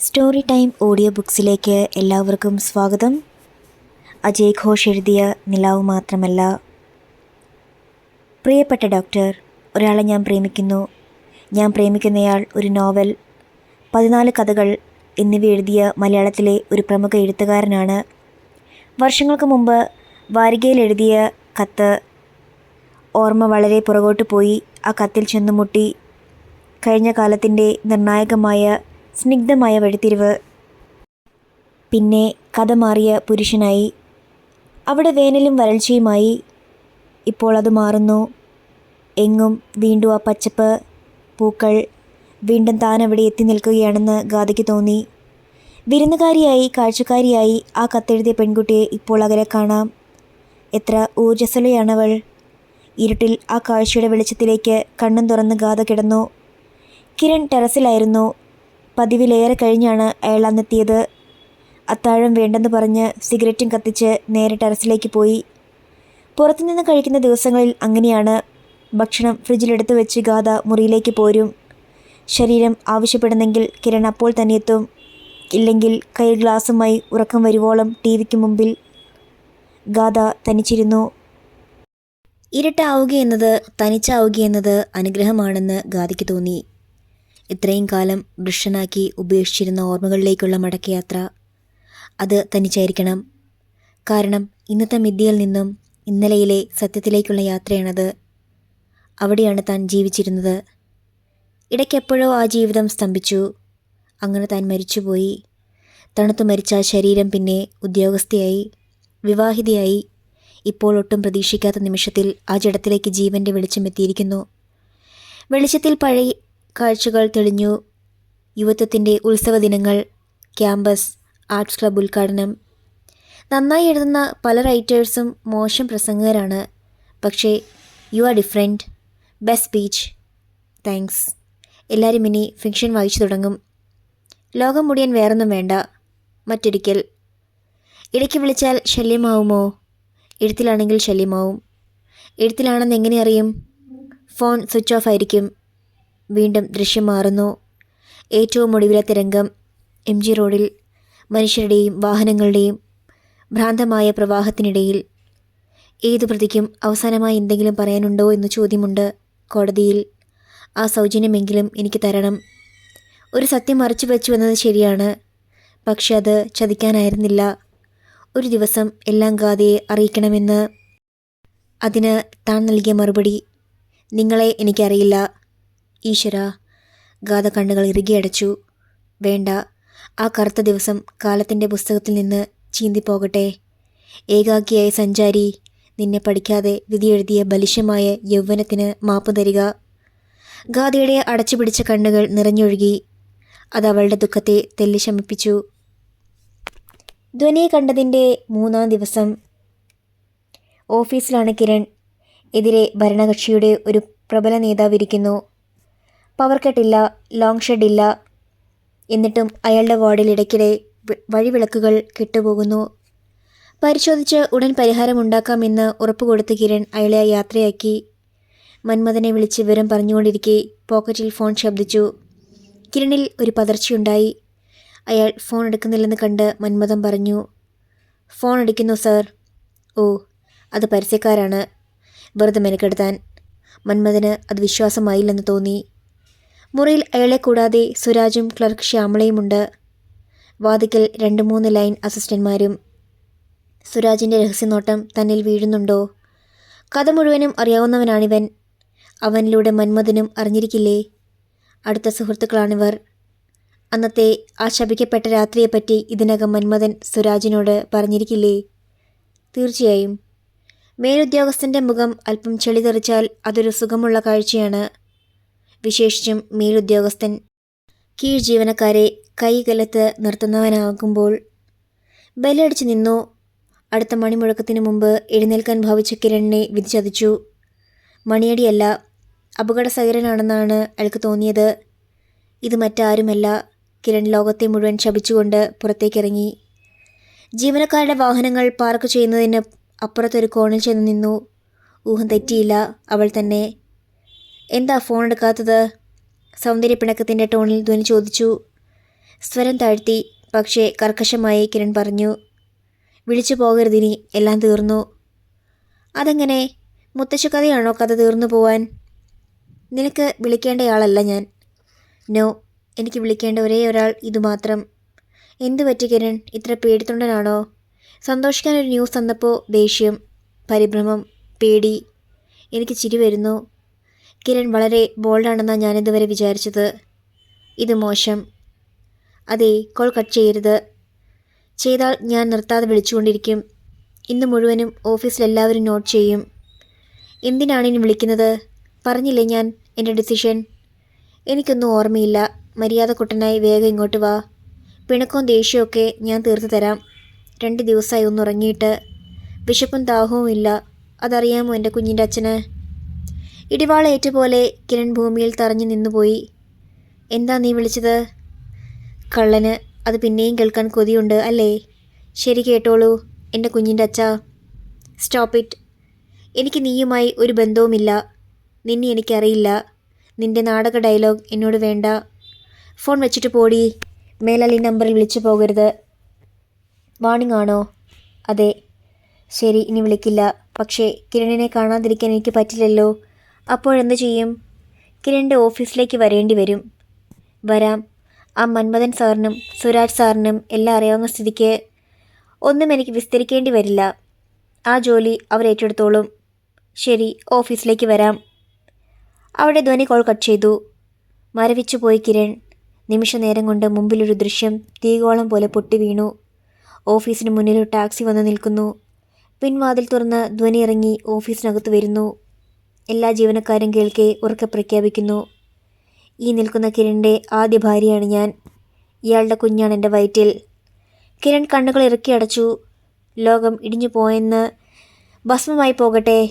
Story time audio ബുക്സിലേക്ക് എല്ലാവർക്കും സ്വാഗതം. അജയ് ഘോഷ് എഴുതിയ നിലാവ് മാത്രമല്ല. പ്രിയപ്പെട്ട ഡോക്ടർ ഒരാളെ ഞാൻ പ്രേമിക്കുന്നു. ഞാൻ പ്രേമിക്കുന്നയാൾ ഒരു നോവൽ പതിനാല് കഥകൾ എന്നിവ എഴുതിയ മലയാളത്തിലെ ഒരു പ്രമുഖ എഴുത്തുകാരനാണ്. വർഷങ്ങൾക്ക് മുമ്പ് വാരികയിൽ എഴുതിയ കത്ത് ഓർമ്മ വളരെ പുറകോട്ട് പോയി. ആ കത്തിൽ ചെന്നുമുട്ടി. കഴിഞ്ഞ കാലത്തിന്റെ നിർണായകമായ സ്നിഗ്ധമായ വഴിത്തിരിവ്. പിന്നെ കഥ മാറിയ പുരുഷനായി. അവിടെ വേനലും വരൾച്ചയുമായി. ഇപ്പോൾ അത് മാറുന്നു. എങ്ങും വീണ്ടും ആ പച്ചപ്പ് പൂക്കൾ വീണ്ടും താൻ അവിടെ എത്തി നിൽക്കുകയാണെന്ന് ഗാഥയ്ക്ക് തോന്നി. വിരുന്നുകാരിയായി കാഴ്ചക്കാരിയായി ആ കത്തെഴുതിയ പെൺകുട്ടിയെ ഇപ്പോൾ അകലെ കാണാം. എത്ര ഊർജസ്വലയാണവൾ. ഇരുട്ടിൽ ആ കാഴ്ചയുടെ വെളിച്ചത്തിലേക്ക് കണ്ണും തുറന്ന് ഗാഥ കിടന്നു. കിരൺ ടെറസിലായിരുന്നു പതിവിലേറെ കഴിഞ്ഞാണ് അയാൾ അന്നെത്തിയത്. അത്താഴം വേണ്ടെന്ന് പറഞ്ഞ് സിഗരറ്റും കത്തിച്ച് നേരെ ടെറസിലേക്ക് പോയി. പുറത്തുനിന്ന് കഴിക്കുന്ന ദിവസങ്ങളിൽ അങ്ങനെയാണ്. ഭക്ഷണം ഫ്രിഡ്ജിലെടുത്ത് വെച്ച് ഗാഥ മുറിയിലേക്ക് പോരും. ശരീരം ആവശ്യപ്പെടുന്നെങ്കിൽ കിരൺ അപ്പോൾ തന്നെ എത്തും. ഇല്ലെങ്കിൽ കൈ ഗ്ലാസുമായി ഉറക്കം വരുവോളം ടി വിക്ക് മുമ്പിൽ ഗാഥ തനിച്ചിരുന്നു. ഇരട്ടാവുകയെന്നത് തനിച്ചാവുകയെന്നത് അനുഗ്രഹമാണെന്ന് ഗാഥയ്ക്ക് തോന്നി. ഇത്രയും കാലം ദൃശ്യനാക്കി ഉപേക്ഷിച്ചിരുന്ന ഓർമ്മകളിലേക്കുള്ള മടക്കയാത്ര. അത് തനിച്ചായിരിക്കണം. കാരണം ഇന്നത്തെ മിഥ്യയിൽ നിന്നും ഇന്നലെയിലെ സത്യത്തിലേക്കുള്ള യാത്രയാണത്. അവിടെയാണ് താൻ ജീവിച്ചിരുന്നത്. ഇടയ്ക്കെപ്പോഴോ ആ ജീവിതം സ്തംഭിച്ചു. അങ്ങനെ താൻ മരിച്ചുപോയി. തണുത്തു മരിച്ച ശരീരം പിന്നെ ഉദ്യോഗസ്ഥയായി വിവാഹിതയായി. ഇപ്പോൾ ഒട്ടും പ്രതീക്ഷിക്കാത്ത നിമിഷത്തിൽ ആ ജഡത്തിലേക്ക് ജീവന്റെ വെളിച്ചമെത്തിയിരിക്കുന്നു വെളിച്ചത്തിൽ പഴയ കാഴ്ചകൾ തെളിഞ്ഞു. യുവത്വത്തിന്റെ ഉത്സവ ദിനങ്ങൾ ക്യാമ്പസ് ആർട്സ് ക്ലബ് ഉദ്ഘാടനം. നന്നായി എഴുതുന്ന പല റൈറ്റേഴ്സും മോശം പ്രസംഗകരാണ്. പക്ഷേ you are different. Best speech. Thanks. എല്ലാവരും ഇനി ഫിക്ഷൻ വായിച്ചു തുടങ്ങും. ലോകം മുടിയാൻ വേറൊന്നും വേണ്ട. മറ്റൊരിക്കൽ. ഇടയ്ക്ക് വിളിച്ചാൽ ശല്യമാവുമോ? എഴുത്തിലാണെങ്കിൽ ശല്യമാവും. എഴുത്തിലാണെന്ന് എങ്ങനെ അറിയും? ഫോൺ സ്വിച്ച് ഓഫ് ആയിരിക്കും. വീണ്ടും ദൃശ്യം മാറുന്നു ഏറ്റവും ഒടുവിലത്തെ രംഗം എം ജി റോഡിൽ മനുഷ്യരുടെയും വാഹനങ്ങളുടെയും ഭ്രാന്തമായ പ്രവാഹത്തിനിടയിൽ. ഏതു പ്രതിക്കും അവസാനമായി എന്തെങ്കിലും പറയാനുണ്ടോ എന്ന് ചോദ്യമുണ്ട് കോടതിയിൽ. ആ സൗജന്യമെങ്കിലും എനിക്ക് തരണം. ഒരു സത്യം മറച്ചു വെച്ചു എന്നത് ശരിയാണ്. പക്ഷെ അത് ചതിക്കാനായിരുന്നില്ല. ഒരു ദിവസം എല്ലാം ഗാഥയെ അറിയിക്കണമെന്ന്. അതിന് താൻ നൽകിയ മറുപടി നിങ്ങളെ എനിക്കറിയില്ല. ഈശ്വര ഗാഥ കണ്ണുകൾ ഇറുകിയടച്ചു വേണ്ട ആ കറുത്ത ദിവസം കാലത്തിന്റെ പുസ്തകത്തിൽ നിന്ന് ചീന്തിപ്പോകട്ടെ. ഏകാക്കിയായ സഞ്ചാരി നിന്നെ പഠിക്കാതെ വിധിയെഴുതിയ ബലിശമായ യൗവനത്തിന് മാപ്പ് തരിക. ഗാഥയുടെ അടച്ചുപിടിച്ച കണ്ണുകൾ നിറഞ്ഞൊഴുകി. അത് അവളുടെ ദുഃഖത്തെ തെല്ലി ശമിപ്പിച്ചു. ധ്വനിയെ കണ്ടതിന്റെ മൂന്നാം ദിവസം. ഓഫീസിലാണ് കിരൺ. എതിരെ ഭരണകക്ഷിയുടെ ഒരു പ്രബല നേതാവ് ഇരിക്കുന്നു. പവർ കട്ടില്ല ലോങ് ഷെഡില്ല എന്നിട്ടും അയാളുടെ വാർഡിൽ ഇടയ്ക്കിടെ വഴിവിളക്കുകൾ കെട്ടുപോകുന്നു. പരിശോധിച്ച് ഉടൻ പരിഹാരമുണ്ടാക്കാമെന്ന് ഉറപ്പുകൊടുത്ത് കിരൺ അയാളെ യാത്രയാക്കി. മന്മഥനെ വിളിച്ച് വിവരം പറഞ്ഞുകൊണ്ടിരിക്കെ പോക്കറ്റിൽ ഫോൺ ശബ്ദിച്ചു. കിരണിൽ ഒരു പതർച്ചയുണ്ടായി. അയാൾ ഫോൺ എടുക്കുന്നില്ലെന്ന് കണ്ട് മന്മഥൻ പറഞ്ഞു ഫോൺ അടിക്കുന്നു സർ. ഓ അത് പരസ്യക്കാരാണ്. വെറുതെ മെനക്കെടുത്താൻ. മന്മഥന് അത് വിശ്വാസമായില്ലെന്ന് തോന്നി. മുറിയിൽ അയാളെ കൂടാതെ സുരാജും ക്ലർക്ക് ശ്യാമളയുമുണ്ട്. വാതിക്കൽ രണ്ട് മൂന്ന് ലൈൻ അസിസ്റ്റന്റ്മാരും. സുരാജിന്റെ രഹസ്യനോട്ടം തന്നിൽ വീഴുന്നുണ്ടോ? കഥ മുഴുവനും അറിയാവുന്നവനാണിവൻ. അവനിലൂടെ മന്മഥനും അറിഞ്ഞിരിക്കില്ലേ? അടുത്ത സുഹൃത്തുക്കളാണിവർ. അന്നത്തെ ആ ശപിക്കപ്പെട്ട രാത്രിയെപ്പറ്റി ഇതിനകം മന്മഥൻ സുരാജിനോട് പറഞ്ഞിരിക്കില്ലേ? തീർച്ചയായും. മേലുദ്യോഗസ്ഥന്റെ മുഖം അല്പം ചെളി തെറിച്ചാൽ അതൊരു സുഖമുള്ള കാഴ്ചയാണ്. വിശേഷിച്ചും മേലുദ്യോഗസ്ഥൻ കീഴ് ജീവനക്കാരെ കൈകലത്ത് നിർത്തുന്നവനാകുമ്പോൾ ബലടിച്ച് നിന്നു. അടുത്ത മണിമുഴക്കത്തിന് മുമ്പ് എഴുന്നേൽക്കാൻ ഭാവിച്ച കിരണിനെ വിധിച്ചതിച്ചു. മണിയടിയല്ല അപകടസഹകരനാണെന്നാണ് അയാൾക്ക് തോന്നിയത്. ഇത് മറ്റാരുമല്ല. കിരൺ ലോകത്തെ മുഴുവൻ ശപിച്ചുകൊണ്ട് പുറത്തേക്കിറങ്ങി. ജീവനക്കാരുടെ വാഹനങ്ങൾ പാർക്ക് ചെയ്യുന്നതിന് അപ്പുറത്തൊരു കോണിൽ ചെന്ന് നിന്നു. ഊഹം തെറ്റിയില്ല. അവൾ തന്നെ എന്താ ഫോൺ എടുക്കാത്തത്? സൗന്ദര്യപ്പിണക്കത്തിന്റെ ടോണിൽ ധ്വനി ചോദിച്ചു. സ്വരം താഴ്ത്തി പക്ഷേ കർക്കശമായി കിരൺ പറഞ്ഞു വിളിച്ചു പോകരുതിനി എല്ലാം തീർന്നു. അതെങ്ങനെ? മുത്തശ്ശ കഥയാണോ കഥ തീർന്നു പോവാൻ? നിനക്ക് വിളിക്കേണ്ടയാളല്ല ഞാൻ. നോ എനിക്ക് വിളിക്കേണ്ട ഒരേ ഒരാൾ ഇതുമാത്രം എന്തു പറ്റി കിരൺ? ഇത്ര പേടിത്തൊണ്ടനാണോ? സന്തോഷിക്കാൻ ഒരു ന്യൂസ് തന്നപ്പോൾ ദേഷ്യം പരിഭ്രമം പേടി. എനിക്ക് ചിരി വരുന്നു. കിരൺ വളരെ ബോൾഡാണെന്നാണ് ഞാനിതുവരെ വിചാരിച്ചത്. ഇത് മോശം. അതെ കോൾ കട്ട് ചെയ്യരുത്. ചെയ്താൽ ഞാൻ നിർത്താതെ വിളിച്ചുകൊണ്ടിരിക്കും. ഇന്ന് മുഴുവനും ഓഫീസിലെല്ലാവരും നോട്ട് ചെയ്യും. എന്തിനാണ് ഇനി വിളിക്കുന്നത്? പറഞ്ഞില്ലേ ഞാൻ എന്റെ ഡിസിഷൻ? എനിക്കൊന്നും ഓർമ്മയില്ല. മര്യാദ കുട്ടനായി വേഗം ഇങ്ങോട്ട് വാ. പിണക്കവും ദേഷ്യമൊക്കെ ഞാൻ തീർത്തു തരാം. രണ്ട് ദിവസമായി ഒന്നുറങ്ങിയിട്ട്. വിശപ്പും ദാഹവും ഇല്ല അതറിയാമോ എന്റെ കുഞ്ഞിന്റെ അച്ഛന്? ഇടിവാളേറ്റ പോലെ കിരൺ ഭൂമിയിൽ തറഞ്ഞു നിന്നുപോയി. എന്താ നീ വിളിച്ചത്? കള്ളന് അത് പിന്നെയും കേൾക്കാൻ കൊതിയുണ്ട് അല്ലേ? ശരി കേട്ടോളൂ എന്റെ കുഞ്ഞിന്റെ അച്ഛ. സ്റ്റോപ്പ് ഇറ്റ് എനിക്ക് നീയുമായി ഒരു ബന്ധവുമില്ല. നിന്നെ എനിക്കറിയില്ല. നിന്റെ നാടക ഡയലോഗ് എന്നോട് വേണ്ട. ഫോൺ വെച്ചിട്ട് പോടി. മേലാൽ ഈ നമ്പറിൽ വിളിച്ചു പോകരുത്. വാണിംഗ് ആണോ? അതെ. ശരി ഇനി വിളിക്കില്ല. പക്ഷേ കിരണിനെ കാണാതിരിക്കാൻ എനിക്ക് പറ്റില്ലല്ലോ. അപ്പോഴെന്ത് ചെയ്യും? കിരണിന്റെ ഓഫീസിലേക്ക് വരേണ്ടി വരും. വരാം. ആ മന്മഥൻ സാറിനും സുരാജ് സാറിനും എല്ലാം അറിയാവുന്ന സ്ഥിതിക്ക് ഒന്നും എനിക്ക് വിസ്തരിക്കേണ്ടി വരില്ല. ആ ജോലി അവർ ഏറ്റെടുത്തോളും. ശരി ഓഫീസിലേക്ക് വരാം. അവിടെ ധ്വനി കോൾ കട്ട് ചെയ്തു. മരവിച്ചു പോയി കിരൺ. നിമിഷ നേരം കൊണ്ട് മുമ്പിലൊരു ദൃശ്യം തീകോളം പോലെ പൊട്ടി വീണു. ഓഫീസിന് മുന്നിൽ ടാക്സി വന്ന് നിൽക്കുന്നു. പിൻവാതിൽ തുറന്ന് ധ്വനി ഇറങ്ങി ഓഫീസിനകത്ത് വരുന്നു. എല്ലാ ജീവനക്കാരും കേൾക്കെ ഉറക്കെ പ്രഖ്യാപിക്കുന്നു. ഈ നിൽക്കുന്ന കിരണിന്റെ ആദ്യ ഭാര്യയാണ് ഞാൻ. ഇയാളുടെ കുഞ്ഞാണ് എന്റെ വയറ്റിൽ. കിരൺ കണ്ണുകൾ ഇറക്കി അടച്ചു. ലോകം ഇടിഞ്ഞു പോയെന്ന് ഭസ്മമായി പോകട്ടെ.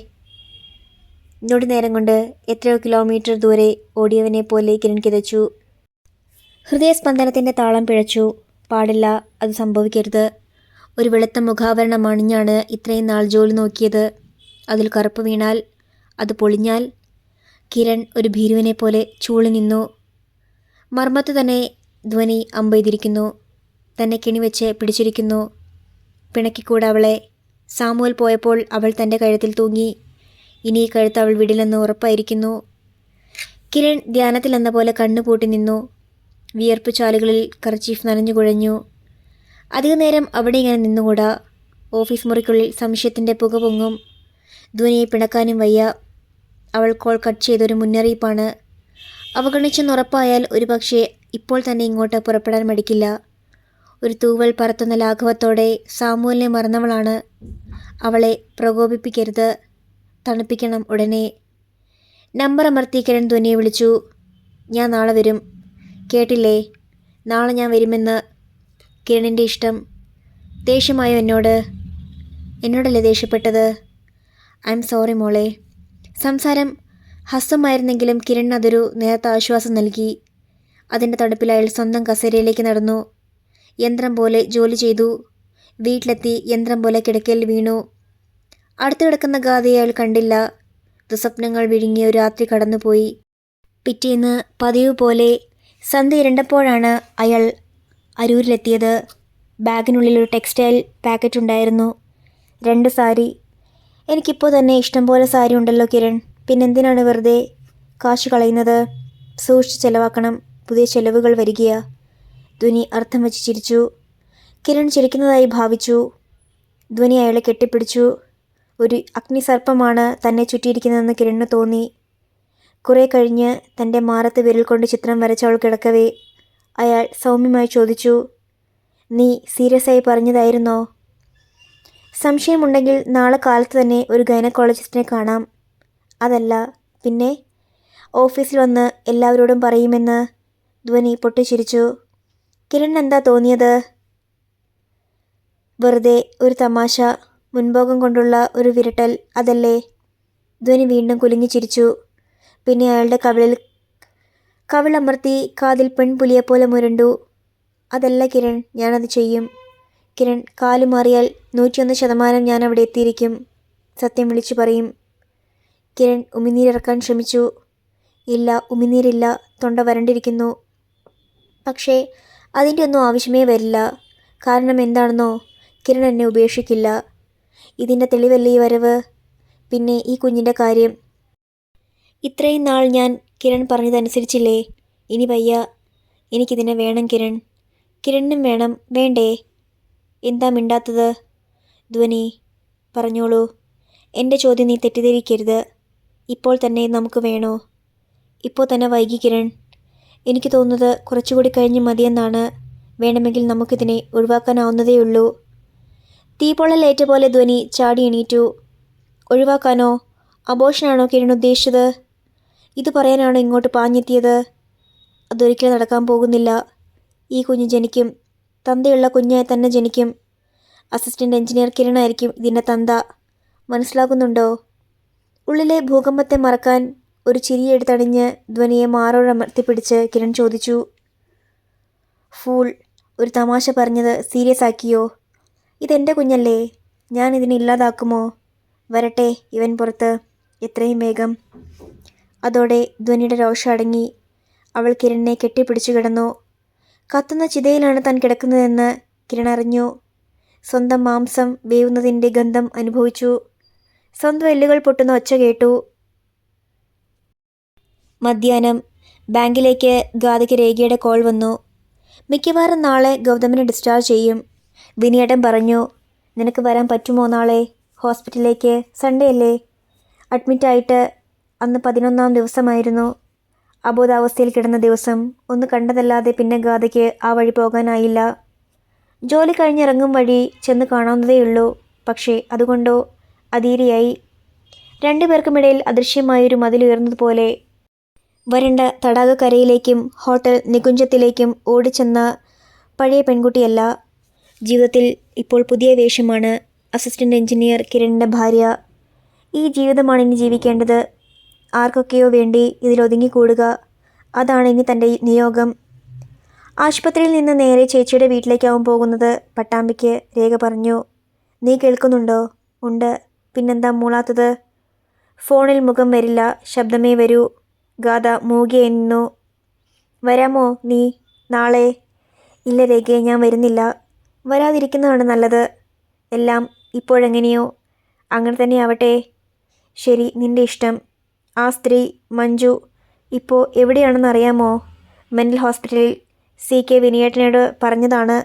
നൊടി നേരം കൊണ്ട് എത്രയോ കിലോമീറ്റർ ദൂരെ ഓടിയവനെ പോലെ കിരൺ കിതച്ചു. ഹൃദയസ്പന്ദനത്തിന്റെ താളം പിഴച്ചു. പാടില്ല അത് സംഭവിക്കരുത്. ഒരു വെളുത്ത മുഖാവരണം അണിഞ്ഞാണ് ഇത്രയും നാൾ ജോലി നോക്കിയത്. അതിൽ കറുപ്പ് വീണാൽ അത് പൊളിഞ്ഞാൽ കിരൺ ഒരു ഭീരുവിനെ പോലെ ചൂളി നിന്നു. മർമ്മത്ത് തന്നെ ധ്വനി അമ്പെയ്തിരിക്കുന്നു. തന്നെ കിണിവെച്ച് പിടിച്ചിരിക്കുന്നു. പിണക്കിക്കൂടെ അവളെ. സാമുവൽ പോയപ്പോൾ അവൾ തന്റെ കഴുത്തിൽ തൂങ്ങി. ഇനി ഈ കഴുത്ത് അവൾ വിടില്ലെന്ന് ഉറപ്പായിരിക്കുന്നു. കിരൺ ധ്യാനത്തിലെന്ന പോലെ കണ്ണുപൂട്ടി നിന്നു. വിയർപ്പ് ചാലുകളിൽ കർച്ചീഫ് നനഞ്ഞു കുഴഞ്ഞു. അധികനേരം അവിടെ ഇങ്ങനെ നിന്നുകൂടാ. ഓഫീസ് മുറിക്കുള്ളിൽ സംശയത്തിന്റെ പുക പൊങ്ങും. ധ്വനിയെ പിണക്കാനും വയ്യ. അവൾ കോൾ കട്ട് ചെയ്തൊരു മുന്നറിയിപ്പാണ്. അവഗണിച്ചെന്നുറപ്പായാൽ ഒരുപക്ഷെ ഇപ്പോൾ തന്നെ ഇങ്ങോട്ട് പുറപ്പെടാൻ മടിക്കില്ല. ഒരു തൂവൽ പറത്തുന്ന ലാഘവത്തോടെ സാമൂലിനെ മറന്നവളാണ്. അവളെ പ്രകോപിപ്പിക്കരുത്. തണുപ്പിക്കണം ഉടനെ. നമ്പർ അമർത്തി കിരൺ ധ്വനിയെ വിളിച്ചു. ഞാൻ നാളെ വരും. കേട്ടില്ലേ? നാളെ ഞാൻ വരുമെന്ന്. കിരണിന്റെ ഇഷ്ടം. ദേഷ്യമായോ എന്നോട്? എന്നോടല്ലേ ദേഷ്യപ്പെട്ടത്? ഐ എം സോറി മോളെ. സംസാരം ഹസ്തമായിരുന്നെങ്കിലും കിരൺ അതൊരു നേരത്തെ ആശ്വാസം നൽകി. അതിന്റെ തണുപ്പിൽ അയാൾ സ്വന്തം കസേരയിലേക്ക് നടന്നു. യന്ത്രം പോലെ ജോലി ചെയ്തു. വീട്ടിലെത്തി യന്ത്രം പോലെ കിടക്കയിൽ വീണു. അടുത്ത് കിടക്കുന്ന ഗാഥയെ അയാൾ കണ്ടില്ല. ദുസ്വപ്നങ്ങൾ വിഴുങ്ങിയ ഒരു രാത്രി കടന്നുപോയി. പിറ്റേന്ന് പതിവ് പോലെ സന്ധ്യ ഇരണ്ടപ്പോഴാണ് അയാൾ അരൂരിലെത്തിയത്. ബാഗിനുള്ളിൽ ഒരു ടെക്സ്റ്റൈൽ പാക്കറ്റ് ഉണ്ടായിരുന്നു. രണ്ട് സാരി എനിക്കിപ്പോൾ തന്നെ ഇഷ്ടം പോലെ സാരി ഉണ്ടല്ലോ കിരൺ. പിന്നെന്തിനാണ് വെറുതെ കാശ് കളയുന്നത്? സൂക്ഷിച്ച് ചെലവാക്കണം. പുതിയ ചെലവുകൾ വരികയാ. ധ്വനി അർത്ഥം വെച്ച് ചിരിച്ചു. കിരൺ ചിരിക്കുന്നതായി ഭാവിച്ചു. ധ്വനി അയാളെ കെട്ടിപ്പിടിച്ചു. ഒരു അഗ്നിസർപ്പമാണ് തന്നെ ചുറ്റിയിരിക്കുന്നതെന്ന് കിരണിന് തോന്നി. കുറേ കഴിഞ്ഞ് തന്റെ മാറത്ത് വിരൽ കൊണ്ട് ചിത്രം വരച്ചവൾ കിടക്കവേ. അയാൾ സൗമ്യമായി ചോദിച്ചു നീ സീരിയസ് ആയി പറഞ്ഞതായിരുന്നോ? സംശയമുണ്ടെങ്കിൽ നാളെ കാലത്ത് തന്നെ ഒരു ഗൈനക്കോളജിസ്റ്റിനെ കാണാം. അതല്ല പിന്നെ? ഓഫീസിൽ വന്ന് എല്ലാവരോടും പറയുമെന്ന് ധ്വനി പൊട്ടിച്ചിരിച്ചു. കിരൺ എന്താ തോന്നിയത്? വെറുതെ ഒരു തമാശ മുൻഭോഗം കൊണ്ടുള്ള ഒരു വിരട്ടൽ അതല്ലേ? ധ്വനി വീണ്ടും കുലുങ്ങി ചിരിച്ചു. പിന്നെ അയാളുടെ കവിളിൽ കവിളമർത്തി കാതിൽ പെൺപുലിയെപ്പോലെ മുരണ്ടു. അതല്ല കിരൺ ഞാനത് ചെയ്യും. കിരൺ കാലു മാറിയാൽ നൂറ്റിയൊന്ന് ശതമാനം ഞാൻ അവിടെ എത്തിയിരിക്കും. സത്യം വിളിച്ചു പറയും. കിരൺ ഉമിനീരിറക്കാൻ ശ്രമിച്ചു. ഇല്ല ഉമിനീരില്ല തൊണ്ട വരണ്ടിരിക്കുന്നു. പക്ഷേ അതിന്റെ ഒന്നും ആവശ്യമേ വരില്ല. കാരണം എന്താണെന്നോ കിരൺ എന്നെ ഉപേക്ഷിക്കില്ല. ഇതിന്റെ തെളിവല്ലേ ഈ വരവ്? പിന്നെ ഈ കുഞ്ഞിന്റെ കാര്യം? ഇത്രയും നാൾ ഞാൻ കിരൺ പറഞ്ഞതനുസരിച്ചില്ലേ? ഇനി വയ്യ. എനിക്കിതിനെ വേണം കിരൺ. കിരണിനും വേണം. വേണ്ടേ? എന്താ മിണ്ടാത്തത്? ധ്വനി. പറഞ്ഞോളൂ. എന്റെ ചോദ്യം നീ തെറ്റിദ്ധരിക്കരുത്. ഇപ്പോൾ തന്നെ നമുക്ക് വേണോ? ഇപ്പോൾ തന്നെ വൈകി കിരൺ. എനിക്ക് തോന്നുന്നത് കുറച്ചുകൂടി കഴിഞ്ഞ് മതിയെന്നാണ്. വേണമെങ്കിൽ നമുക്കിതിനെ ഒഴിവാക്കാനാവുന്നതേയുള്ളൂ. തീപ്പൊള്ളലേറ്റ പോലെ ധ്വനി ചാടി എണീറ്റു. ഒഴിവാക്കാനോ? അബോഷനാണോ കിരൺ ഉദ്ദേശിച്ചത്? ഇത് പറയാനാണോ ഇങ്ങോട്ട് പാഞ്ഞെത്തിയത്? അതൊരിക്കലും നടക്കാൻ പോകുന്നില്ല. ഈ കുഞ്ഞ് ജനിക്കും തന്തയുള്ള കുഞ്ഞായി തന്നെ ജനിക്കും. അസിസ്റ്റന്റ് എഞ്ചിനീയർ കിരണായിരിക്കും ഇതിന്റെ തന്ത. മനസ്സിലാകുന്നുണ്ടോ ഉള്ളിലെ ഭൂകമ്പത്തെ മറക്കാൻ ഒരു ചിരിയെടുത്തണിഞ്ഞ് ധ്വനിയെ മാറോടമർത്തിപ്പിടിച്ച് കിരൺ ചോദിച്ചു ഫൂൾ ഒരു തമാശ പറഞ്ഞത് സീരിയസ് ആക്കിയോ? ഇതെന്റെ കുഞ്ഞല്ലേ? ഞാൻ ഇതിനെ ഇല്ലാതാക്കുമോ? വരട്ടെ ഇവൻ പുറത്ത് എത്രയും വേഗം. അതോടെ ധ്വനിയുടെ രോഷം അടങ്ങി. അവൾ കിരണിനെ കെട്ടിപ്പിടിച്ചു കിടന്നു. കത്തുന്ന ചിതയിലാണ് താൻ കിടക്കുന്നതെന്ന് കിരൺ അറിഞ്ഞു സ്വന്തം മാംസം വേവുന്നതിന്റെ ഗന്ധം അനുഭവിച്ചു. സ്വന്തം എല്ലുകൾ പൊട്ടുന്ന ഒച്ച കേട്ടു. മധ്യാഹ്നം ബാങ്കിലേക്ക് ഗാഥയ്ക്ക് രേഖയുടെ കോൾ വന്നു. മിക്കവാറും നാളെ ഗൗതമിനെ ഡിസ്ചാർജ് ചെയ്യും. വിനിയേട്ടൻ പറഞ്ഞു നിനക്ക് വരാൻ പറ്റുമോ നാളെ? ഹോസ്പിറ്റലിലേക്ക്? സൺഡേ അല്ലേ? അഡ്മിറ്റായിട്ട് അന്ന് പതിനൊന്നാം ദിവസമായിരുന്നു. അബോധാവസ്ഥയിൽ കിടന്ന ദിവസം ഒന്ന് കണ്ടതല്ലാതെ പിന്നെ ഗാഥയ്ക്ക് ആ വഴി പോകാനായില്ല. ജോലി കഴിഞ്ഞിറങ്ങും വഴി ചെന്ന് കാണാവുന്നതേയുള്ളൂ. പക്ഷേ അതുകൊണ്ടോ? അതീരിയായി. രണ്ടുപേർക്കുമിടയിൽ അദൃശ്യമായൊരു മതിലുയർന്നതുപോലെ വരണ്ട തടാകക്കരയിലേക്കും ഹോട്ടൽ നികുഞ്ചത്തിലേക്കും ഓടിച്ചെന്ന പഴയ പെൺകുട്ടിയല്ല. ജീവിതത്തിൽ ഇപ്പോൾ പുതിയ വേഷമാണ് അസിസ്റ്റന്റ് എഞ്ചിനീയർ കിരണിന്റെ ഭാര്യ. ഈ ജീവിതമാണ് ഇനി ജീവിക്കേണ്ടത്. ആർക്കൊക്കെയോ വേണ്ടി ഇതിലൊതുങ്ങിക്കൂടുക അതാണ് ഇനി തന്റെ നിയോഗം. ആശുപത്രിയിൽ നിന്ന് നേരെ ചേച്ചിയുടെ വീട്ടിലേക്കാവും പോകുന്നത് പട്ടാമ്പിക്ക് രേഖ പറഞ്ഞു. നീ കേൾക്കുന്നുണ്ടോ? ഉണ്ട്. പിന്നെന്താ മൂളാത്തത്? ഫോണിൽ മുഖം വരില്ല. ശബ്ദമേ വരൂ. ഗാഥ മൂകിയെ നിന്നു വരാമോ നീ? നാളെ. ഇല്ല രേഖയെ ഞാൻ വരുന്നില്ല. വരാതിരിക്കുന്നതാണ് നല്ലത്. എല്ലാം ഇപ്പോഴെങ്ങനെയോ? അങ്ങനെ തന്നെ ആവട്ടെ. ശരി നിന്റെ ഇഷ്ടം. ആ സ്ത്രീ മഞ്ജു ഇപ്പോൾ എവിടെയാണെന്ന് അറിയാമോ? മെന്റൽ ഹോസ്പിറ്റലിൽ സി കെ വിനിയേട്ടനോട് പറഞ്ഞതാണ്.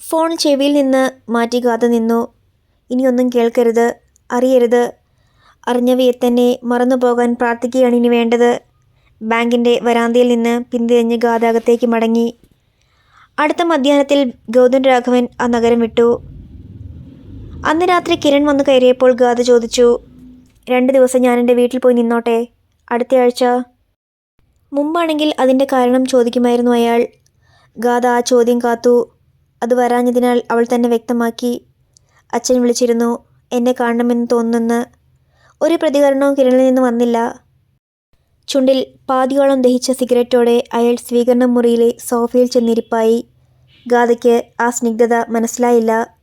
ഫോൺ ചെവിയിൽ നിന്ന് മാറ്റി കാത്തു നിന്നു. ഇനിയൊന്നും കേൾക്കരുത് അറിയരുത്. അറിഞ്ഞവയെ തന്നെ മറന്നു പോകാൻ പ്രാർത്ഥിക്കുകയാണ് ഇനി വേണ്ടത്. ബാങ്കിന്റെ വരാന്തയിൽ നിന്ന് പിന്തിരിഞ്ഞ് ഗാതാഗത്തേക്ക് മടങ്ങി. അടുത്ത മധ്യാഹ്നത്തിൽ ഗൗതം രാഘവൻ ആ നഗരം വിട്ടു. അന്ന് രാത്രി കിരൺ വന്നു കയറിയപ്പോൾ ഗാഥ ചോദിച്ചു രണ്ട് ദിവസം ഞാൻ എന്റെ വീട്ടിൽ പോയി നിന്നോട്ടെ. അടുത്തയാഴ്ച. മുമ്പാണെങ്കിൽ അതിന്റെ കാരണം ചോദിക്കുമായിരുന്നു അയാൾ. ഗാഥ ആ ചോദ്യം കാത്തു. അത് വരാഞ്ഞതിനാൽ അവൾ തന്നെ വ്യക്തമാക്കി. അച്ഛൻ വിളിച്ചിരുന്നു. എന്നെ കാണണമെന്ന് തോന്നുന്നെന്ന്. ഒരു പ്രതികരണവും കിരണിൽ നിന്ന് വന്നില്ല. ചുണ്ടിൽ പാതിയോളം ദഹിച്ച സിഗരറ്റോടെ അയാൾ സ്വീകരണ മുറിയിലെ സോഫയിൽ ചെന്നിരിപ്പായി. ഗാഥയ്ക്ക് ആ സ്നിഗ്ധത മനസ്സിലായില്ല.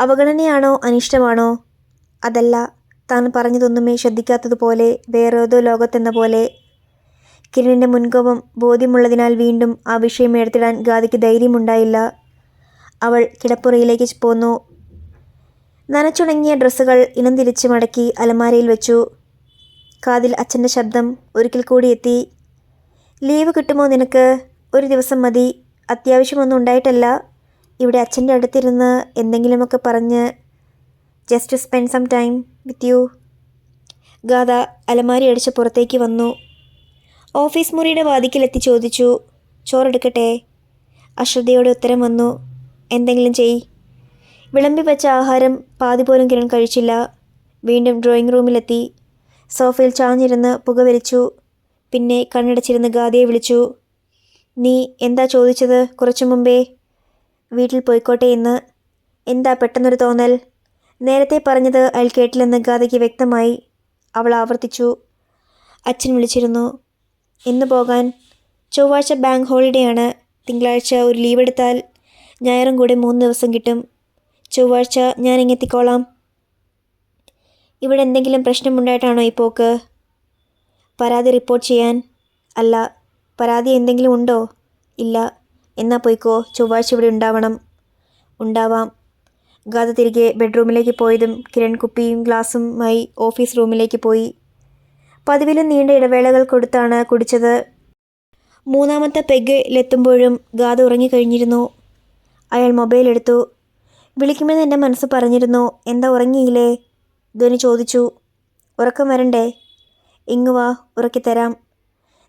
അവഗണനയാണോ അനിഷ്ടമാണോ? അതല്ല. താൻ പറഞ്ഞതൊന്നുമേ ശ്രദ്ധിക്കാത്തതുപോലെ വേറേതോ ലോകത്തെന്ന പോലെ. കിരണിന്റെ മുൻകോപം ബോധ്യമുള്ളതിനാൽ വീണ്ടും ആ വിഷയം എടുത്തിടാൻ ഗാദിക്ക് ധൈര്യമുണ്ടായില്ല. അവൾ കിടപ്പുറയിലേക്ക് പോന്നു. നനച്ചുണങ്ങിയ ഡ്രസ്സുകൾ ഇനം തിരിച്ച് മടക്കി അലമാരയിൽ വെച്ചു. കാതിൽ അച്ഛന്റെ ശബ്ദം ഒരിക്കൽ കൂടി എത്തി. ലീവ് കിട്ടുമോ നിനക്ക്? ഒരു ദിവസം മതി. അത്യാവശ്യമൊന്നും ഉണ്ടായിട്ടല്ല. ഇവിടെ അച്ഛന്റെ അടുത്തിരുന്ന് എന്തെങ്കിലുമൊക്കെ പറഞ്ഞ് just spend some time. With you Gatha അലമാരി അടിച്ച് പുറത്തേക്ക് വന്നു. ഓഫീസ് മുറിയുടെ വാതിക്കലെത്തി ചോദിച്ചു ചോറെടുക്കട്ടെ? അശ്രദ്ധയോടെ ഉത്തരം വന്നു എന്തെങ്കിലും ചെയ്. വിളമ്പി വെച്ച ആഹാരം പാതി പോലും കിരൺ കഴിച്ചില്ല. വീണ്ടും ഡ്രോയിങ് റൂമിലെത്തി. സോഫയിൽ ചാഞ്ഞിരുന്ന് പുകവലിച്ചു പിന്നെ കണ്ണടച്ചിരുന്ന് ഗാദിയെ വിളിച്ചു നീ എന്താ ചോദിച്ചത് കുറച്ചു മുമ്പേ? വീട്ടിൽ പോയിക്കോട്ടെ എന്ന് എന്താ പെട്ടെന്നൊരു തോന്നൽ? നേരത്തെ പറഞ്ഞത് അയാൾ കേട്ടില്ലെന്ന് ഗാഥയ്ക്ക് വ്യക്തമായി അവൾ ആവർത്തിച്ചു. അച്ഛൻ വിളിച്ചിരുന്നു. ഇന്ന് പോകാൻ ചൊവ്വാഴ്ച ബാങ്ക് ഹോളിഡേ ആണ്. തിങ്കളാഴ്ച ഒരു ലീവ് എടുത്താൽ ഞായറും കൂടെ മൂന്ന് ദിവസം കിട്ടും. ചൊവ്വാഴ്ച ഞാൻ ഇങ്ങെത്തിക്കോളാം. ഇവിടെ എന്തെങ്കിലും പ്രശ്നമുണ്ടായിട്ടാണോ ഈ പോക്ക്? പരാതി റിപ്പോർട്ട് ചെയ്യാൻ അല്ല പരാതി എന്തെങ്കിലും ഉണ്ടോ? ഇല്ല. എന്നാ പോയിക്കോ. ചൊവ്വാഴ്ച ഇവിടെ ഉണ്ടാവണം. ഉണ്ടാവാം. ഗാഥ തിരികെ ബെഡ്റൂമിലേക്ക് പോയതും കിരൺ കുപ്പിയും ഗ്ലാസുമായി ഓഫീസ് റൂമിലേക്ക് പോയി. പതിവിലും നീണ്ട ഇടവേളകൾ കൊടുത്താണ് കുടിച്ചത്. മൂന്നാമത്തെ പെഗ്ഗിലെത്തുമ്പോഴും ഗാഥ ഉറങ്ങിക്കഴിഞ്ഞിരുന്നു. അയാൾ മൊബൈൽ എടുത്തു. വിളിക്കുമെന്ന് എന്റെ മനസ്സ് പറഞ്ഞിരുന്നു. എന്താ ഉറങ്ങിയില്ലേ? ധ്വനി ചോദിച്ചു. ഉറക്കം വരണ്ടേ? ഇങ്ങു വാ ഉറക്കിത്തരാം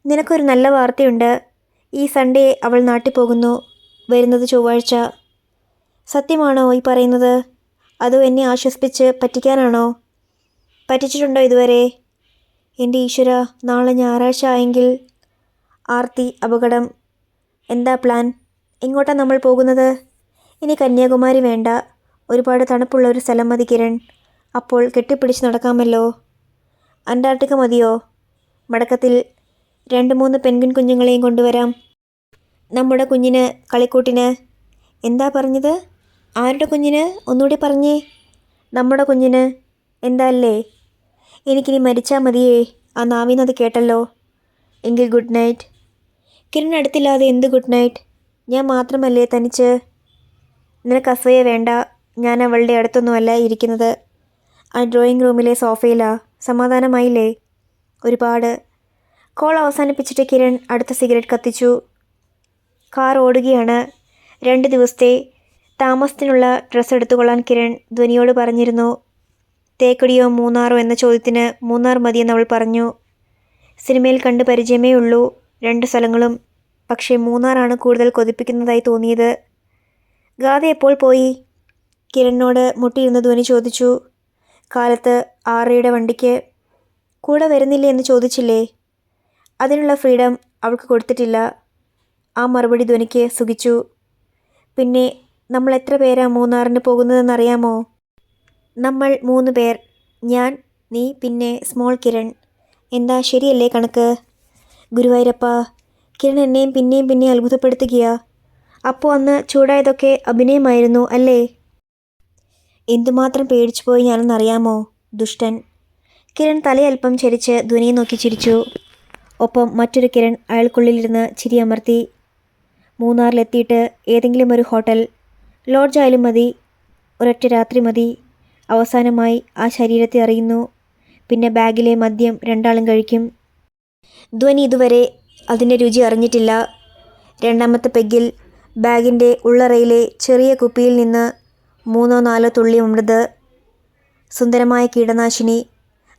നിനക്കൊരു നല്ല വാർത്തയുണ്ട്. ഈ സൺഡേ അവൾ നാട്ടിൽ പോകുന്നു. വരുന്നത് ചൊവ്വാഴ്ച. സത്യമാണോ ഈ പറയുന്നത്? അതോ എന്നെ ആശ്വസിപ്പിച്ച് പറ്റിക്കാനാണോ? പറ്റിച്ചിട്ടുണ്ടോ ഇതുവരെ? എന്റെ ഈശ്വര നാളെ ഞായറാഴ്ച ആയെങ്കിൽ ആർത്തി അപകടം. എന്താ പ്ലാൻ? എങ്ങോട്ടാണ് നമ്മൾ പോകുന്നത്? ഇനി കന്യാകുമാരി വേണ്ട. ഒരുപാട് തണുപ്പുള്ള ഒരു സ്ഥലം മതി കിരൺ. അപ്പോൾ കെട്ടിപ്പിടിച്ച് നടക്കാമല്ലോ. അന്റാർട്ടിക്ക മതിയോ? മടക്കത്തിൽ രണ്ട് മൂന്ന് പെൺകുൻ കുഞ്ഞുങ്ങളെയും കൊണ്ടുവരാം. നമ്മുടെ കുഞ്ഞിന് കളിക്കൂട്ടിന്. എന്താ പറഞ്ഞത്? ആരുടെ കുഞ്ഞിന്? ഒന്നുകൂടി പറഞ്ഞേ. നമ്മുടെ കുഞ്ഞിന്. എന്താ അല്ലേ? എനിക്കിനി മരിച്ചാൽ മതിയേ. ആ നാവിന്നത് കേട്ടല്ലോ. എങ്കിൽ ഗുഡ് നൈറ്റ്. കിരൺ അടുത്തില്ലാതെ എന്ത് ഗുഡ് നൈറ്റ്? ഞാൻ മാത്രമല്ലേ തനിച്ച്? നിനക്ക് അസൂയ വേണ്ട. ഞാൻ അവളുടെ അടുത്തൊന്നുമല്ല ഇരിക്കുന്നത്. ആ ഡ്രോയിങ് റൂമിലെ സോഫയിലാ. സമാധാനമായില്ലേ? ഒരുപാട്. കോൾ അവസാനിപ്പിച്ചിട്ട് കിരൺ അടുത്ത സിഗരറ്റ് കത്തിച്ചു. കാർ ഓടുകയാണ്. രണ്ട് ദിവസത്തെ താമസത്തിനുള്ള ഡ്രസ്സ് എടുത്തുകൊള്ളാൻ കിരൺ ധ്വനിയോട് പറഞ്ഞിരുന്നു. തേക്കടിയോ മൂന്നാറോ എന്ന ചോദ്യത്തിന് മൂന്നാർ മതിയെന്ന് അവൾ പറഞ്ഞു. സിനിമയിൽ കണ്ട് പരിചയമേ ഉള്ളൂ. രണ്ട് സ്ഥലങ്ങളും. പക്ഷേ മൂന്നാറാണ് കൂടുതൽ കൊതിപ്പിക്കുന്നതായി തോന്നിയത്. ഗാഥ എപ്പോൾ പോയി? കിരണിനോട് മുട്ടിയിരുന്ന് ധ്വനി ചോദിച്ചു. കാലത്ത് ആറയുടെ വണ്ടിക്ക്. കൂടെ വരുന്നില്ലേ എന്ന് ചോദിച്ചില്ലേ? അതിനുള്ള ഫ്രീഡം അവൾക്ക് കൊടുത്തിട്ടില്ല. ആ മറുപടി ധ്വനിക്ക് സുഖിച്ചു. പിന്നെ നമ്മൾ എത്ര പേരാ മൂന്നാറിന് പോകുന്നതെന്നറിയാമോ? നമ്മൾ മൂന്ന് പേർ. ഞാൻ നീ പിന്നെ സ്മോൾ കിരൺ. എന്താ ശരിയല്ലേ കണക്ക്? ഗുരുവായൂരപ്പ കിരൺ എന്നെയും പിന്നെയും പിന്നെയും അത്ഭുതപ്പെടുത്തുകയാ. അപ്പോൾ അന്ന് ചൂടായതൊക്കെ അഭിനയമായിരുന്നു അല്ലേ? എന്തുമാത്രം പേടിച്ചു പോയി ഞാനെന്നറിയാമോ ദുഷ്ടൻ? കിരൺ തലയൽപ്പം ചരിച്ച് ധ്വനിയെ നോക്കി ചിരിച്ചു. ഒപ്പം മറ്റൊരു കിരൺ അയാൾക്കുള്ളിലിരുന്ന് ചിരിയമർത്തി. മൂന്നാറിലെത്തിയിട്ട് ഏതെങ്കിലും ഒരു ഹോട്ടൽ ലോഡ്ജായാലും മതി ഒരൊറ്റ രാത്രി മതി. അവസാനമായി ആ ശരീരത്തെ അറിയുന്നു. പിന്നെ ബാഗിലെ മദ്യം രണ്ടാളും കഴിക്കും. ധ്വനി ഇതുവരെ അതിന്റെ രുചി അറിഞ്ഞിട്ടില്ല. രണ്ടാമത്തെ പെഗ്ഗിൽ ബാഗിന്റെ ഉള്ളറയിലെ ചെറിയ കുപ്പിയിൽ നിന്ന് മൂന്നോ നാലോ തുള്ളി ഉമൃത് സുന്ദരമായ കീടനാശിനി.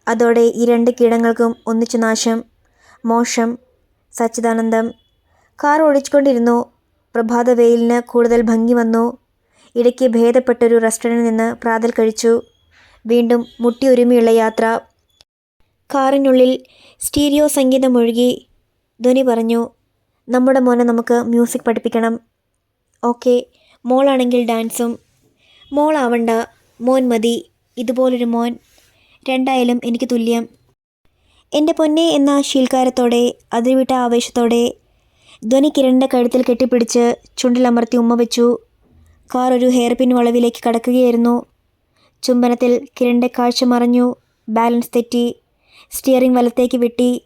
അതോടെ ഈ രണ്ട് കീടങ്ങൾക്കും ഒന്നിച്ചു നാശം. മോശം സച്ചിദാനന്ദം. കാർ ഓടിച്ചുകൊണ്ടിരുന്നു. പ്രഭാത വെയിലിന് കൂടുതൽ ഭംഗി വന്നു. ഇടയ്ക്ക് ഭേദപ്പെട്ടൊരു റെസ്റ്റോറന്റിൽ നിന്ന് പ്രാതൽ കഴിച്ചു. വീണ്ടും മുട്ടി മുട്ടിയൊരുമിയുള്ള യാത്ര. കാറിനുള്ളിൽ സ്റ്റീരിയോ സംഗീതം ഒഴുകി. ധ്വനി പറഞ്ഞു നമ്മുടെ മോനെ നമുക്ക് മ്യൂസിക് പഠിപ്പിക്കണം. ഓക്കെ മോളാണെങ്കിൽ ഡാൻസും മോളാവണ്ട മോൻ മതി ഇതുപോലൊരു മോൻ. രണ്ടായാലും എനിക്ക് തുല്യം. എന്റെ പൊന്നെ എന്ന ശീൽക്കാരത്തോടെ അതിരുവിട്ട ആവേശത്തോടെ ധ്വനി കിരണിന്റെ കഴുത്തിൽ കെട്ടിപ്പിടിച്ച് ചുണ്ടിലമർത്തി ഉമ്മ വെച്ചു. കാർ ഒരു ഹെയർപിൻ വളവിലേക്ക് കടക്കുകയായിരുന്നു. ചുംബനത്തിൽ കിരണിന്റെ കാഴ്ച മറഞ്ഞു. ബാലൻസ് തെറ്റി. സ്റ്റിയറിംഗ് വലത്തേക്ക് വെട്ടി.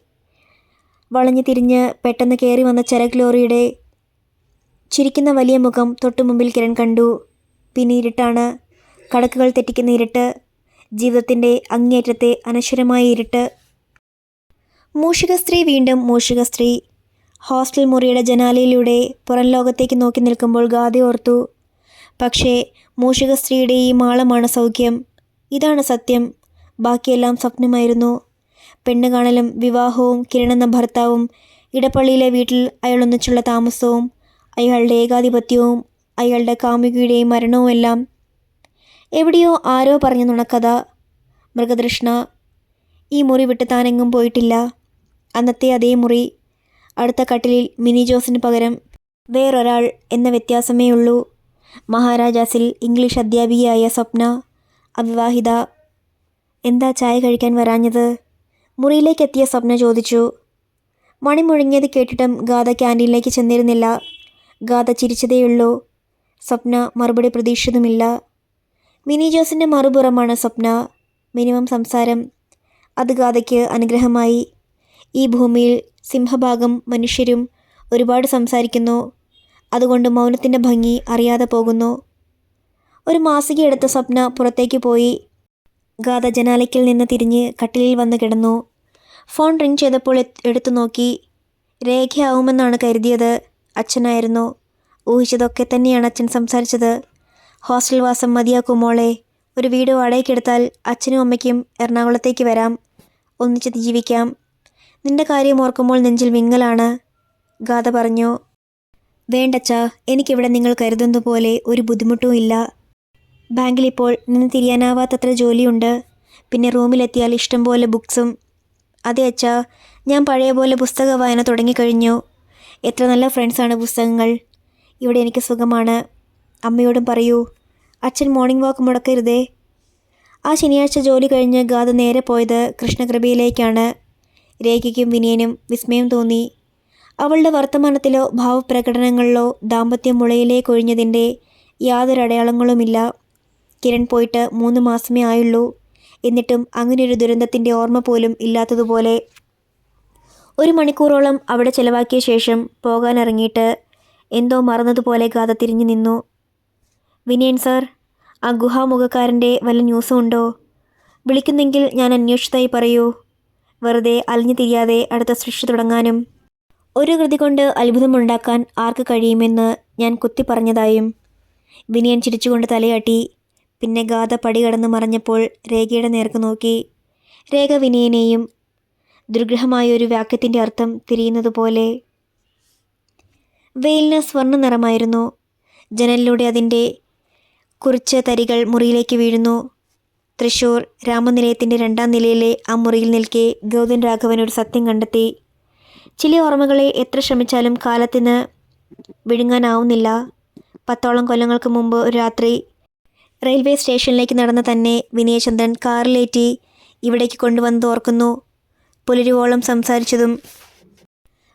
വളഞ്ഞു തിരിഞ്ഞ് പെട്ടെന്ന് കയറി വന്ന ചരക്ക് ലോറിയുടെ ചിരിക്കുന്ന വലിയ മുഖം തൊട്ടു മുമ്പിൽ കിരൺ കണ്ടു. പിന്നെ ഇരുട്ടാണ്. കടക്കുകൾ തെറ്റിക്കുന്ന ഇരുട്ട്. ജീവിതത്തിന്റെ അങ്ങേറ്റത്തെ അനശ്വരമായ ഇരുട്ട്. മൂഷിക സ്ത്രീ വീണ്ടും മൂഷിക സ്ത്രീ ഹോസ്റ്റൽ മുറിയുടെ ജനാലയിലൂടെ പുറം ലോകത്തേക്ക് നോക്കി നിൽക്കുമ്പോൾ ഗാദി ഓർത്തു. പക്ഷേ മൂഷിക സ്ത്രീയുടെ ഈ മാളമാണ് സൗഖ്യം. ഇതാണ് സത്യം. ബാക്കിയെല്ലാം സ്വപ്നമായിരുന്നു. പെണ്ണ് കാണലും വിവാഹവും കിരണെന്ന ഭർത്താവും ഇടപ്പള്ളിയിലെ വീട്ടിൽ അയാൾ ഒന്നിച്ചുള്ള താമസവും അയാളുടെ ഏകാധിപത്യവും അയാളുടെ കാമുകിയുടെയും മരണവുമെല്ലാം. എവിടെയോ ആരോ പറഞ്ഞു നുണക്കഥ. മൃഗതൃഷ്ണ ഈ മുറി വിട്ട് താനെങ്ങും പോയിട്ടില്ല. അന്നത്തെ അതേ മുറി അടുത്ത കട്ടിലിൽ മിനി ജോസിന് പകരം വേറൊരാൾ എന്ന വ്യത്യാസമേ ഉള്ളൂ മഹാരാജാസിൽ ഇംഗ്ലീഷ് അധ്യാപികയായ സ്വപ്ന അവിവാഹിത. എന്താ ചായ കഴിക്കാൻ വരാഞ്ഞത്? മുറിയിലേക്ക് എത്തിയ സ്വപ്ന ചോദിച്ചു. മണി മുഴങ്ങിയത് കേട്ടിട്ടും ഗാഥ ക്യാന്റീനിലേക്ക് ചെന്നിരുന്നില്ല. ഗാഥ ചിരിച്ചതേയുള്ളൂ. സ്വപ്ന മറുപടി പ്രതീക്ഷിച്ചതുമില്ല. മിനി ജോസിന്റെ മറുപുറമാണ് സ്വപ്ന. മിനിമം സംസാരം. അത് ഗാഥയ്ക്ക് അനുഗ്രഹമായി. ഈ ഭൂമിയിൽ സിംഹഭാഗം മനുഷ്യരും ഒരുപാട് സംസാരിക്കുന്നു. അതുകൊണ്ട് മൗനത്തിന്റെ ഭംഗി അറിയാതെ പോകുന്നു. ഒരു മാസിക എടുത്ത സ്വപ്ന പുറത്തേക്ക് പോയി. ഗാഥ ജനാലയ്ക്കിൽ നിന്ന് തിരിഞ്ഞ് കട്ടിലിൽ വന്ന് കിടന്നു. ഫോൺ റിങ് ചെയ്തപ്പോൾ എടുത്തു നോക്കി. രേഖയാവുമെന്നാണ് കരുതിയത്. അച്ഛനായിരുന്നു. ഊഹിച്ചതൊക്കെ തന്നെയാണ് അച്ഛൻ സംസാരിച്ചത്. ഹോസ്റ്റൽ വാസം മതിയാക്കും മോളെ. ഒരു വീട് വാടകയ്ക്കെടുത്താൽ അച്ഛനും അമ്മയ്ക്കും എറണാകുളത്തേക്ക് വരാം. ഒന്നിച്ച് ജീവിക്കാം. നിന്റെ കാര്യം ഓർക്കുമ്പോൾ നെഞ്ചിൽ വിങ്ങലാണ്. ഗാഥ പറഞ്ഞു. വേണ്ടച്ചാ എനിക്കിവിടെ നിങ്ങൾ കരുതുന്ന പോലെ ഒരു ബുദ്ധിമുട്ടും ഇല്ല. ബാങ്കിൽ ഇപ്പോൾ നിന്ന് തിരിയാനാവാത്തത്ര ജോലിയുണ്ട്. പിന്നെ റൂമിലെത്തിയാൽ ഇഷ്ടം പോലെ ബുക്സും. അതെ അച്ഛാ ഞാൻ പഴയ പോലെ പുസ്തക വായന തുടങ്ങിക്കഴിഞ്ഞു. എത്ര നല്ല ഫ്രണ്ട്സാണ് പുസ്തകങ്ങൾ. ഇവിടെ എനിക്ക് സുഖമാണ്. അമ്മയോടും പറയൂ അച്ഛൻ മോർണിംഗ് വാക്ക് മുടക്കരുതേ. ആ ശനിയാഴ്ച ജോലി കഴിഞ്ഞ് ഗാഥ നേരെ പോയത് കൃഷ്ണകൃപയിലേക്കാണ്. രേഖയ്ക്കും വിനയനും വിസ്മയം തോന്നി. അവളുടെ വർത്തമാനത്തിലോ ഭാവപ്രകടനങ്ങളിലോ ദാമ്പത്യം മുളയിലേക്കൊഴിഞ്ഞതിന്റെ യാതൊരു അടയാളങ്ങളുമില്ല കിരൺ പോയിട്ട് മൂന്ന് മാസമേ ആയുള്ളൂ. എന്നിട്ടും അങ്ങനെയൊരു ദുരന്തത്തിന്റെ ഓർമ്മ പോലും ഇല്ലാത്തതുപോലെ. ഒരു മണിക്കൂറോളം അവിടെ ചെലവാക്കിയ ശേഷം പോകാനിറങ്ങിയിട്ട് എന്തോ മറന്നതുപോലെ ഗാഥ തിരിഞ്ഞു നിന്നു. വിനയൻ സാർ ആ ഗുഹാമുഖക്കാരന്റെ വല്ല ന്യൂസും ഉണ്ടോ? വിളിക്കുന്നെങ്കിൽ ഞാൻ അന്വേഷിച്ചതായി പറയൂ. വെറുതെ അലിഞ്ഞു തിരിയാതെ അടുത്ത സൃഷ്ടി തുടങ്ങാനും. ഒരു കൃതി കൊണ്ട് അത്ഭുതമുണ്ടാക്കാൻ ആർക്ക് കഴിയുമെന്ന് ഞാൻ കുത്തി പറഞ്ഞതായും വിനിയൻ ചിരിച്ചുകൊണ്ട് തലയാട്ടി പിന്നെ ഗാഥ പടി കടന്ന് മറഞ്ഞപ്പോൾ രേഖയുടെ നേർക്ക് നോക്കി. രേഖ വിനയനെയും ദുർഗ്രഹമായൊരു വാക്യത്തിന്റെ അർത്ഥം തിരിയുന്നതുപോലെ. വെയിലിന് സ്വർണ നിറമായിരുന്നു. ജനലിലൂടെ അതിന്റെ കുറിച്ച് തരികൾ മുറിയിലേക്ക് വീഴുന്നു. തൃശൂർ രാമനിലയത്തിന്റെ രണ്ടാം നിലയിലെ ആ മുറിയിൽ നിൽക്കെ ഗൗതം രാഘവൻ ഒരു സത്യം കണ്ടെത്തി. ചില ഓർമ്മകളെ എത്ര ശ്രമിച്ചാലും കാലത്തിന് വിഴുങ്ങാനാവുന്നില്ല. പത്തോളം കൊല്ലങ്ങൾക്ക് മുമ്പ് ഒരു രാത്രി റെയിൽവേ സ്റ്റേഷനിലേക്ക് നടന്ന തന്നെ വിനയചന്ദ്രൻ കാറിലേറ്റി ഇവിടേക്ക് കൊണ്ടുവന്നത് ഓർക്കുന്നു. പുലരുവോളം സംസാരിച്ചതും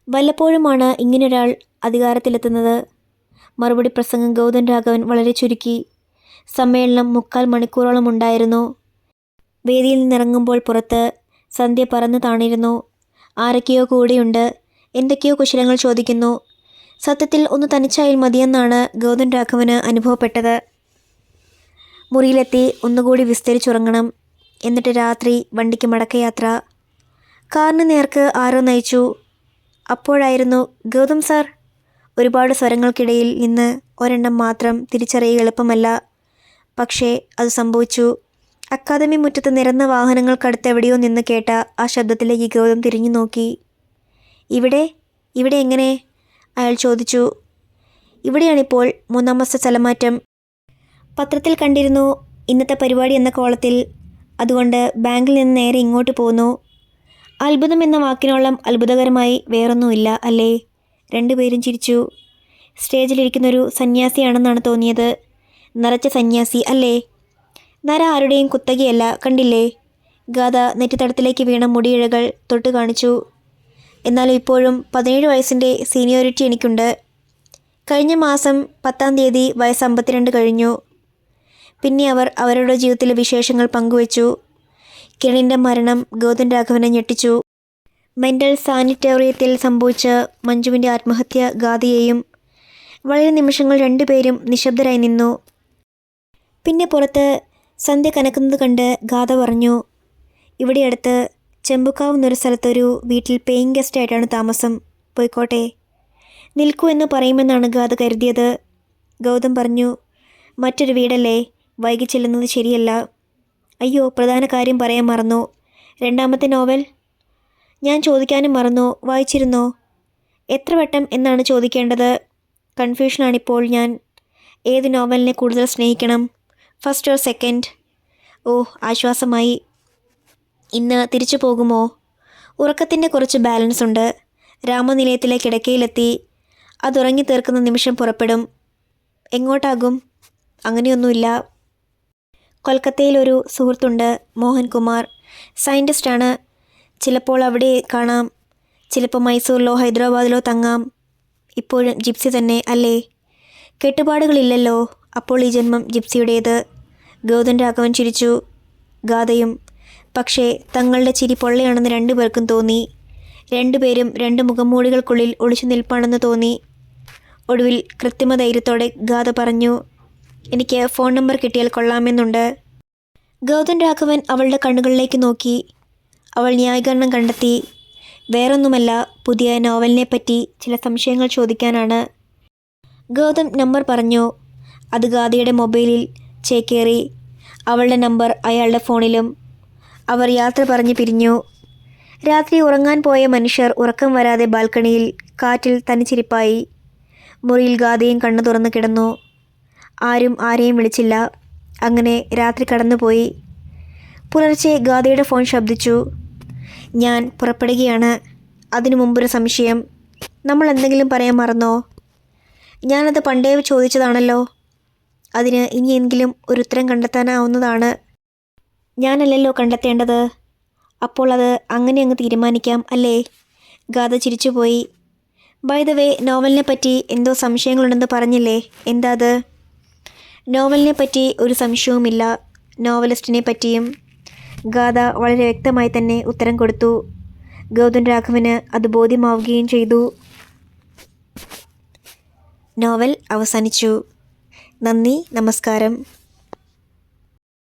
വല്ലപ്പോഴുമാണ് ഇങ്ങനൊരാൾ അധികാരത്തിലെത്തുന്നത്. മറുപടി പ്രസംഗം ഗൗതം രാഘവൻ വളരെ ചുരുക്കി. സമ്മേളനം മുക്കാൽ മണിക്കൂറോളം ഉണ്ടായിരുന്നു. വേദിയിൽ നിന്നിറങ്ങുമ്പോൾ പുറത്ത് സന്ധ്യ പറന്ന് താണിരുന്നു. ആരൊക്കെയോ കൂടെയുണ്ട്. എന്തൊക്കെയോ കുശലങ്ങൾ ചോദിക്കുന്നു. സത്യത്തിൽ ഒന്ന് തനിച്ചായാൽ മതിയെന്നാണ് ഗൗതം രാഘവന് അനുഭവപ്പെട്ടത്. മുറിയിലെത്തി ഒന്നുകൂടി വിസ്തരിച്ചുറങ്ങണം. എന്നിട്ട് രാത്രി വണ്ടിക്ക് മടക്കയാത്ര. കാറിന് നേർക്ക് ആരോ നയിച്ചു. അപ്പോഴായിരുന്നു ഗൗതം സാർ ഒരുപാട് സ്വരങ്ങൾക്കിടയിൽ നിന്ന് ഒരെണ്ണം മാത്രം തിരിച്ചറിയുക എളുപ്പമല്ല. പക്ഷേ അത് സംഭവിച്ചു. അക്കാദമി മുറ്റത്ത് നിരന്ന വാഹനങ്ങൾക്കടുത്തെവിടെയോ നിന്ന് കേട്ട ആ ശബ്ദത്തിലേക്ക് ഗൗതം തിരിഞ്ഞു നോക്കി. ഇവിടെ? ഇവിടെ എങ്ങനെ? അയാൾ ചോദിച്ചു. ഇവിടെയാണിപ്പോൾ മൂന്നാം മാസ സ്ഥലമാറ്റം. പത്രത്തിൽ കണ്ടിരുന്നു ഇന്നത്തെ പരിപാടി എന്ന കോളത്തിൽ. അതുകൊണ്ട് ബാങ്കിൽ നിന്ന് നേരെ ഇങ്ങോട്ട് പോന്നു. അത്ഭുതം എന്ന വാക്കിനോളം അത്ഭുതകരമായി വേറൊന്നുമില്ല അല്ലേ? രണ്ടുപേരും ചിരിച്ചു. സ്റ്റേജിലിരിക്കുന്നൊരു സന്യാസിയാണെന്നാണ് തോന്നിയത്. നിറച്ച സന്യാസി അല്ലേ? നര ആരുടെയും കുത്തകയല്ല കണ്ടില്ലേ? ഗാഥ നെറ്റിത്തടത്തിലേക്ക് വീണ മുടിയിഴകൾ തൊട്ട് കാണിച്ചു. എന്നാൽ ഇപ്പോഴും പതിനേഴ് വയസ്സിന്റെ സീനിയോറിറ്റി എനിക്കുണ്ട്. കഴിഞ്ഞ മാസം പത്താം തീയതി വയസ്സ് അമ്പത്തിരണ്ട് കഴിഞ്ഞു. പിന്നെ അവർ അവരുടെ ജീവിതത്തിലെ വിശേഷങ്ങൾ പങ്കുവച്ചു. കിരണിന്റെ മരണം ഗൗതം രാഘവനെ ഞെട്ടിച്ചു. മെന്റൽ സാനിറ്റോറിയത്തിൽ സംഭവിച്ച മഞ്ജുവിന്റെ ആത്മഹത്യ ഗാഥയെയും വളരെ നിമിഷങ്ങൾ രണ്ടുപേരും നിശബ്ദരായി നിന്നു. പിന്നെ പുറത്ത് സന്ധ്യ കനക്കുന്നത് കണ്ട് ഗാഥ പറഞ്ഞു ഇവിടെ അടുത്ത് ചെമ്പുക്കാവ് എന്നൊരു സ്ഥലത്തൊരു വീട്ടിൽ പേയിങ് ഗസ്റ്റ് ആയിട്ടാണ് താമസം. പോയിക്കോട്ടെ. നിൽക്കൂ എന്ന് പറയുമെന്നാണ് ഗാഥ കരുതിയത്. ഗൗതം പറഞ്ഞു മറ്റൊരു വീടല്ലേ? വൈകി ചെല്ലുന്നത് ശരിയല്ല. അയ്യോ പ്രധാന കാര്യം പറയാൻ മറന്നു. രണ്ടാമത്തെ നോവൽ? ഞാൻ ചോദിക്കാനും മറന്നു. വായിച്ചിരുന്നോ? എത്ര വട്ടം എന്നാണ് ചോദിക്കേണ്ടത്? കൺഫ്യൂഷനാണിപ്പോൾ ഞാൻ. ഏത് നോവലിനെ കൂടുതൽ സ്നേഹിക്കണം? ഫസ്റ്റ് ഓർ സെക്കൻഡ് ഓ ആശ്വാസമായി. ഇന്ന് തിരിച്ചു പോകുമോ? ഉറക്കത്തിന്റെ കുറച്ച് ബാലൻസ് ഉണ്ട്. രാമനിലയത്തിലെ കിടക്കയിലെത്തി. അതുറങ്ങി തീർക്കുന്ന നിമിഷം പുറപ്പെടും. എങ്ങോട്ടാകും? അങ്ങനെയൊന്നുമില്ല. കൊൽക്കത്തയിലൊരു സുഹൃത്തുണ്ട് മോഹൻകുമാർ. സയന്റിസ്റ്റാണ് ചിലപ്പോൾ അവിടെ കാണാം. ചിലപ്പോൾ മൈസൂരിലോ ഹൈദരാബാദിലോ തങ്ങാം. ഇപ്പോഴും ജിപ്സി തന്നെ അല്ലേ? കെട്ടുപാടുകളില്ലല്ലോ. അപ്പോൾ ഈ ജന്മം ജിപ്സിയുടേത്. ഗൗതം രാഘവൻ ചിരിച്ചു. ഗാഥയും പക്ഷേ തങ്ങളുടെ ചിരി പൊള്ളയാണെന്ന് രണ്ടുപേർക്കും തോന്നി. രണ്ടുപേരും രണ്ട് മുഖംമൂടികൾക്കുള്ളിൽ ഒളിച്ചു നിൽപ്പാണെന്ന് തോന്നി. ഒടുവിൽ കൃത്രിമ ധൈര്യത്തോടെ ഗാഥ പറഞ്ഞു എനിക്ക് ഫോൺ നമ്പർ കിട്ടിയാൽ കൊള്ളാമെന്നുണ്ട് ഗൗതം രാഘവൻ അവളുടെ കണ്ണുകളിലേക്ക് നോക്കി. അവൾ ന്യായീകരണം കണ്ടെത്തി. വേറൊന്നുമല്ല പുതിയ നോവലിനെ പറ്റി ചില സംശയങ്ങൾ ചോദിക്കാനാണ്. ഗൗതം നമ്പർ പറഞ്ഞു അത് ഗാഥയുടെ മൊബൈലിൽ ചേക്കേറി. അവളുടെ നമ്പർ അയാളുടെ ഫോണിലും. അവർ യാത്ര പറഞ്ഞ് പിരിഞ്ഞു. രാത്രി ഉറങ്ങാൻ പോയ മനുഷ്യർ ഉറക്കം വരാതെ ബാൽക്കണിയിൽ കാറ്റിൽ തനിച്ചിരിപ്പായി. മുറിയിൽ ഗാഥയും കണ്ണു തുറന്നു കിടന്നു. ആരും ആരെയും വിളിച്ചില്ല. അങ്ങനെ രാത്രി കടന്നുപോയി. പുലർച്ചെ ഗാഥയുടെ ഫോൺ ശബ്ദിച്ചു. ഞാൻ പുറപ്പെടുകയാണ്. അതിനു മുമ്പൊരു സംശയം. നമ്മൾ എന്തെങ്കിലും പറയാൻ മറന്നോ? ഞാനത് പണ്ടേ ചോദിച്ചതാണല്ലോ. അതിന് ഇനിയെങ്കിലും ഒരു ഉത്തരം കണ്ടെത്താനാവുന്നതാണ്. ഞാനല്ലല്ലോ കണ്ടെത്തേണ്ടത്. അപ്പോൾ അത് അങ്ങനെ അങ്ങ് തീരുമാനിക്കാം അല്ലേ? ഗാഥ ചിരിച്ചുപോയി. ബൈ ദ വേ നോവലിനെ പറ്റി എന്തോ സംശയങ്ങളുണ്ടെന്ന് പറഞ്ഞില്ലേ? എന്താ അത്? നോവലിനെ പറ്റി ഒരു സംശയവുമില്ല. നോവലിസ്റ്റിനെ പറ്റിയും ഗാഥ വളരെ വ്യക്തമായി തന്നെ ഉത്തരം കൊടുത്തു. ഗൗതം രാഘവന് അത് ബോധ്യമാവുകയും ചെയ്തു. നോവൽ അവസാനിച്ചു. നന്ദി നമസ്കാരം.